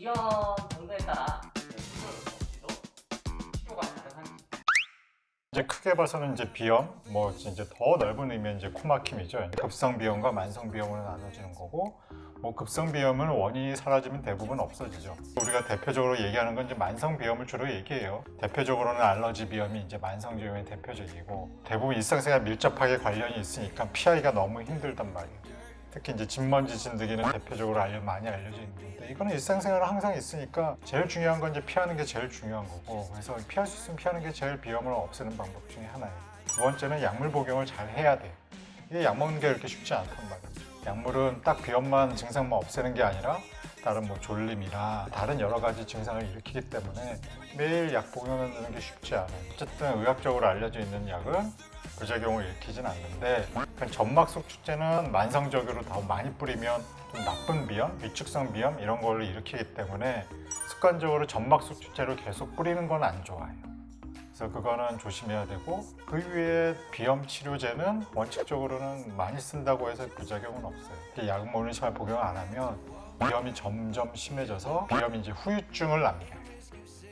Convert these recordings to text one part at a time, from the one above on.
비염 정도에 따라 이제 크게 봐서는 이제 비염, 뭐 이제 더 넓은 의미의 이제 코막힘이죠. 급성 비염과 만성 비염으로 나눠지는 거고, 뭐 급성 비염은 원인이 사라지면 대부분 없어지죠. 우리가 대표적으로 얘기하는 건 이제 만성 비염을 주로 얘기해요. 대표적으로는 알러지 비염이 이제 만성 비염의 대표적이고, 대부분 일상생활 밀접하게 관련이 있으니까 피하기가 너무 힘들단 말이에요. 특히 이제 진먼지 진드기는 대표적으로 알려 많이 알려져 있는데 이거는 일상생활에 항상 있으니까 제일 중요한 건 이제 피하는 게 제일 중요한 거고 그래서 피할 수 있으면 피하는 게 제일 비염을 없애는 방법 중에 하나예요. 두 번째는 약물 복용을 잘 해야 돼. 이게 약 먹는 게 그렇게 쉽지 않단 말이에요. 약물은 딱 비염만 증상만 없애는 게 아니라 다른 뭐 졸림이나 다른 여러 가지 증상을 일으키기 때문에 매일 약 복용하는 게 쉽지 않아요. 어쨌든 의학적으로 알려져 있는 약은 부작용을 일으키진 않는데 그냥 점막 속 축제는 만성적으로 더 많이 뿌리면 좀 나쁜 비염, 위축성 비염 이런 걸 일으키기 때문에 습관적으로 점막 속 축제를 계속 뿌리는 건 안 좋아요. 그래서 그거는 조심해야 되고 그 위에 비염 치료제는 원칙적으로는 많이 쓴다고 해서 부작용은 없어요. 이렇게 약 먹는 시간 복용 안 하면 비염이 점점 심해져서 이제 후유증을 남겨요.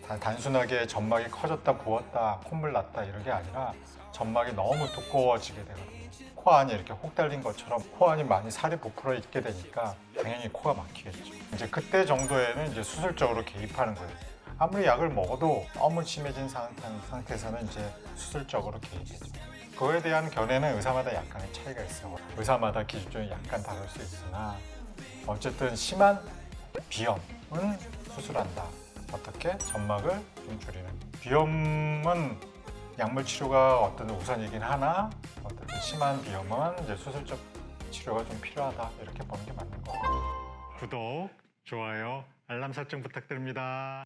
단- 단순하게 점막이 커졌다 부었다 콧물 났다 이런 게 아니라 점막이 너무 두꺼워지게 되거든요. 코 안이 이렇게 혹 달린 것처럼 코 안이 많이 살이 부풀어 있게 되니까 당연히 코가 막히겠죠. 이제 그때 정도에는 이제 수술적으로 개입하는 거예요. 아무리 약을 먹어도 너무 심해진 상태, 상태에서는 이제 수술적으로 개입해죠. 그거에 대한 견해는 의사마다 약간의 차이가 있어요. 의사마다 기준점이 약간 다를 수 있으나 어쨌든 심한 비염은 수술한다. 어떻게? 점막을 좀 줄이는. 비염은 약물 치료가 어떤 우선이긴 하나 어쨌든 심한 비염은 이제 수술적 치료가 좀 필요하다 이렇게 보는 게 맞는 것 같아요. 구독, 좋아요, 알람 설정 부탁드립니다.